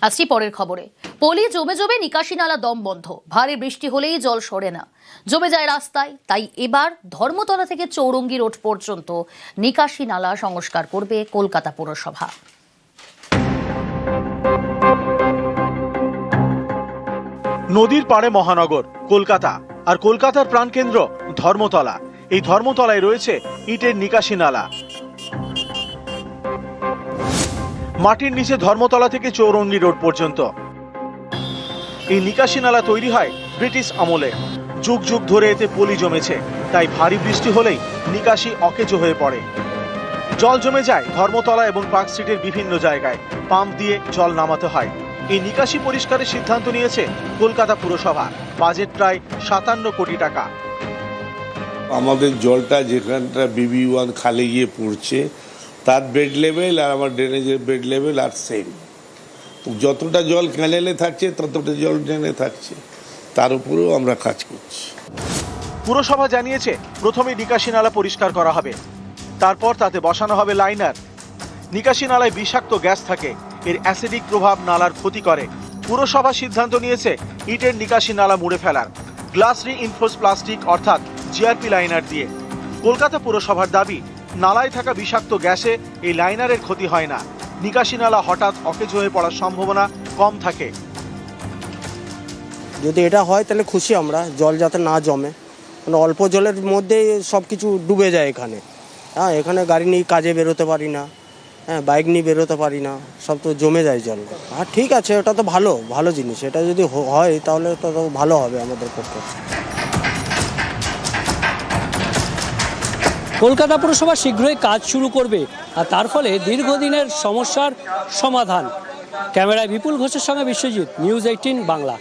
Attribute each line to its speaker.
Speaker 1: আসছি পরের খবরে। পলি জমে জমে নিকাশি নালা দম বন্ধ। ভারী বৃষ্টি হলেই জল সরে না। জমে যায় রাস্তায়, তাই এবার ধর্মতলা থেকে চৌরঙ্গি রোড পর্যন্ত নিকাশি নালা সংস্কার করবে কলকাতা পুরসভা।
Speaker 2: নদীর পাড়ে মহানগর, কলকাতা। আর কলকাতার প্রাণকেন্দ্র ধর্মতলা। এই ধর্মতলায় রয়েছে ইটের নিকাশি নালা। মাটির নিচে ধর্মতলা থেকে চৌরঙ্গি রোড পর্যন্ত। এই নিকাশি নালা তৈরি হয় ব্রিটিশ আমলে। যুগ যুগ ধরে এতে পলি জমেছে, তাই ভারী বৃষ্টি হলেই নিকাশি অকেজো হয়ে পড়ে। জল জমে যায় ধর্মতলা এবং পার্ক স্ট্রিটের বিভিন্ন জায়গায়। পাম্প দিয়ে জল নামাতে হয়। এই নিকাশি পরিষ্কারের সিদ্ধান্ত নিয়েছে কলকাতা পুরসভা। বাজেট প্রায় সাতান্ন কোটি টাকা।
Speaker 3: আমাদের জলটা যেখানটা বিবি ওয়ান খালে গিয়ে পড়ছে তার বেড লেভেল আর আমার ড্রেনেজের বেড লেভেল আর সেম যতটা জল ক্যানেলে থাকছে, ততটা জল ড্রেনে থাকছে। তার উপরেও আমরা কাজ করছি।
Speaker 2: পুরসভা জানিয়েছে, প্রথমে নিকাশি নালা পরিষ্কার করা হবে। তারপর তাতে বসানো হবে লাইনার নিকাশি নালায় বিষাক্ত গ্যাস থাকে, এর অ্যাসিডিক প্রভাব নালার ক্ষতি করে। পুরসভা সিদ্ধান্ত নিয়েছে, ইটের নিকাশি নালা মুড়ে ফেলার। গ্লাস রিইনফোর্স প্লাস্টিক অর্থাৎ জিআরপি লাইনার দিয়ে। কলকাতা পুরসভার দাবি নালায় থাকা বিষাক্ত গ্যাসে এই লাইনারের ক্ষতি হয় না। নিকাশি নালা হঠাৎ অকেজ হয়ে পড়ার সম্ভাবনা কম থাকে।
Speaker 4: যদি এটা হয় তাহলে খুশি আমরা, জল যাতে না জমে। মানে অল্প জলের মধ্যেই সব কিছু ডুবে যায় এখানে। হ্যাঁ এখানে গাড়ি নিয়ে কাজে বেরোতে পারি না। হ্যাঁ বাইক নিয়ে বেরোতে পারি না, সব তো জমে যায় জল। হ্যাঁ ঠিক আছে, ওটা তো ভালো ভালো জিনিস। এটা যদি হয় তাহলে তো তো ভালো হবে আমাদের পক্ষে।
Speaker 5: কলকাতা পুরসভা শীঘ্রই কাজ শুরু করবে আর তার ফলে দীর্ঘদিনের সমস্যার সমাধান। ক্যামেরায় বিপুল ঘোষের সঙ্গে বিশ্বজিৎ নিউজ এইটিন বাংলা।